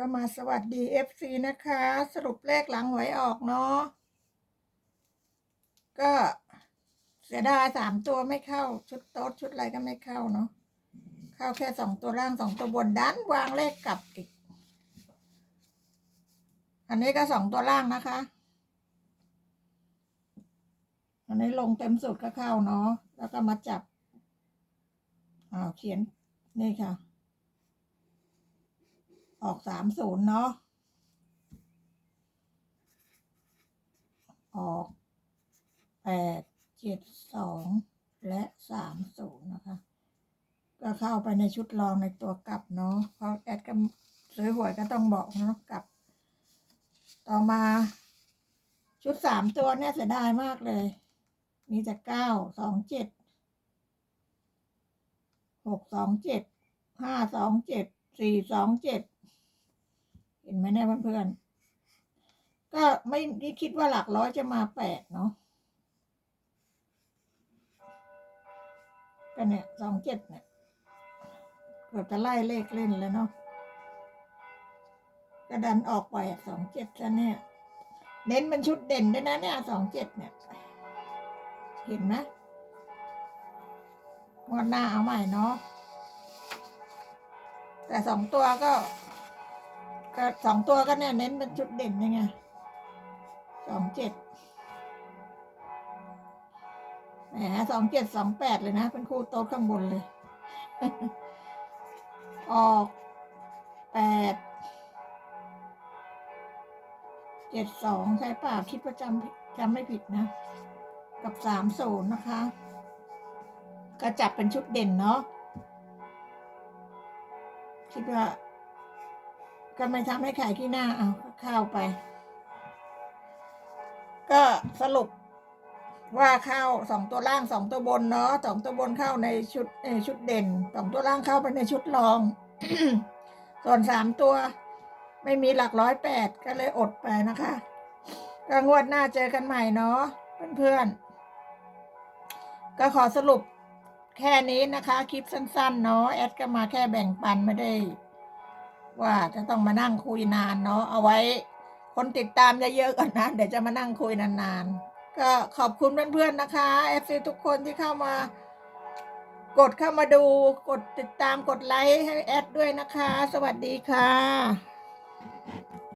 ก็มาสวัสดี FC นะคะ สรุปเลขหลังหวยออกเนาะก็เสียดายสามตัวไม่เข้า ชุดโต๊ดชุดอะไรก็ไม่เข้าเนาะเข้าแค่สองตัวล่างสองตัวบนดันวางเลขกลับอีก อันนี้ก็สองตัวล่างนะคะ อันนี้ลงเต็มสุดก็เข้าเนาะแล้วก็มาจับอ้าวเขียนนี่ค่ะ ออกสามศูนย์เนาะ ออกแปดเจ็ดสองและสามศูนย์นะคะ ก็เข้าไปในชุดรองในตัวกลับเนาะ เพราะแอดก็ซื้อหวยก็ต้องบอกเนาะกลับ ต่อมาชุดสามตัวเนี่ยเสียดายมากเลย มีแต่เก้าสองเจ็ดหกสองเจ็ดห้าสองเจ็ดสี่สองเจ็ด ห็นไหมเนี่ยเพื่อนๆก็ไม่ได้คิดว่าหลักร้อยจะมาแปดเนาะก็เนี่ยสองเจ็ดเนี่ยเกือบจะไล่เลขเล่นแล้วเนาะก็ดันออกไปสองเจ็ดซะเนี่ย เน้นเป็นชุดเด่นด้วยนะเนี่ยสองเจ็ดเนี่ย เห็นไหมงวดหน้าเอาใหม่เนาะแต่สองตัวก็ ก็สองตัวก็เนี่ยเน้นเป็นชุดเด่นยังไงสองเจ็ดแหมสองเจ็ดสองแปดเลยนะ เป็นคู่โต๊ะข้างบนเลย ออกแปดเจ็ดสองใช่ป่ะคิดว่าจำจำไม่ผิดนะ กับสามศูนย์นะคะ ก็จับเป็นชุดเด่นเนาะคิดว่า ก็ไม่ทำให้ขายที่หน้าเอาเข้าไป ก็สรุปว่าเข้าสองตัวล่างสองตัวบนเนาะสองตัวบนเข้าในชุดเอชุดเด่นสองตัวล่างเข้าไปในชุดรอง ส่วนสามตัว ไม่มีหลักร้อยแปดก็เลยอดไปนะคะก็งวดหน้าเจอกันใหม่เนาะเพื่อนๆ ก็ขอสรุปแค่นี้นะคะ คลิปสั้นๆ เนาะแอดก็มาแค่แบ่งปันไม่ได้ ว่าจะต้องมานั่งคุยนานเนาะเอาไว้ คนติดตามเยอะๆก่อนนะเดี๋ยวจะมานั่งคุยนานๆ ก็ขอบคุณเพื่อนๆนะคะเอฟซีทุกคนที่เข้ามากดเข้ามาดูกดติดตามกดไลค์ให้แอดด้วยนะคะ สวัสดีค่ะ